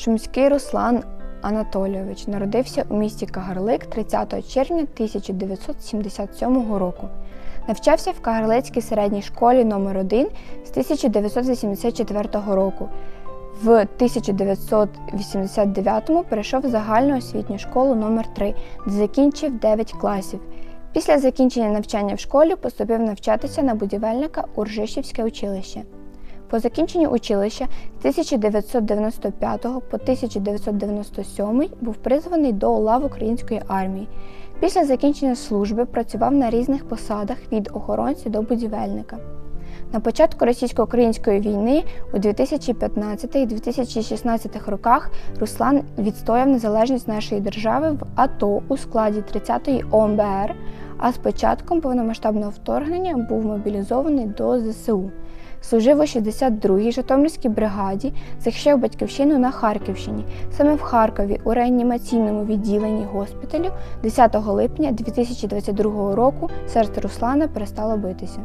Шумський Руслан Анатолійович народився у місті Кагарлик 30 червня 1977 року. Навчався в Кагарлицькій середній школі номер 1 з 1984 року. В 1989-му перейшов в загальну освітню школу номер 3 де закінчив 9 класів. Після закінчення навчання в школі поступив навчатися на будівельника у Ржищівське училище. По закінченню училища з 1995 по 1997 був призваний до лав української армії. Після закінчення служби працював на різних посадах від охоронця до будівельника. На початку російсько-української війни у 2015-2016 роках Руслан відстояв незалежність нашої держави в АТО у складі 30-ї ОМБР, а з початком повномасштабного вторгнення був мобілізований до ЗСУ. Служив у 62-й Житомирській бригаді, захищав батьківщину на Харківщині. Саме в Харкові у реанімаційному відділенні госпіталю 10 липня 2022 року серце Руслана перестало битися.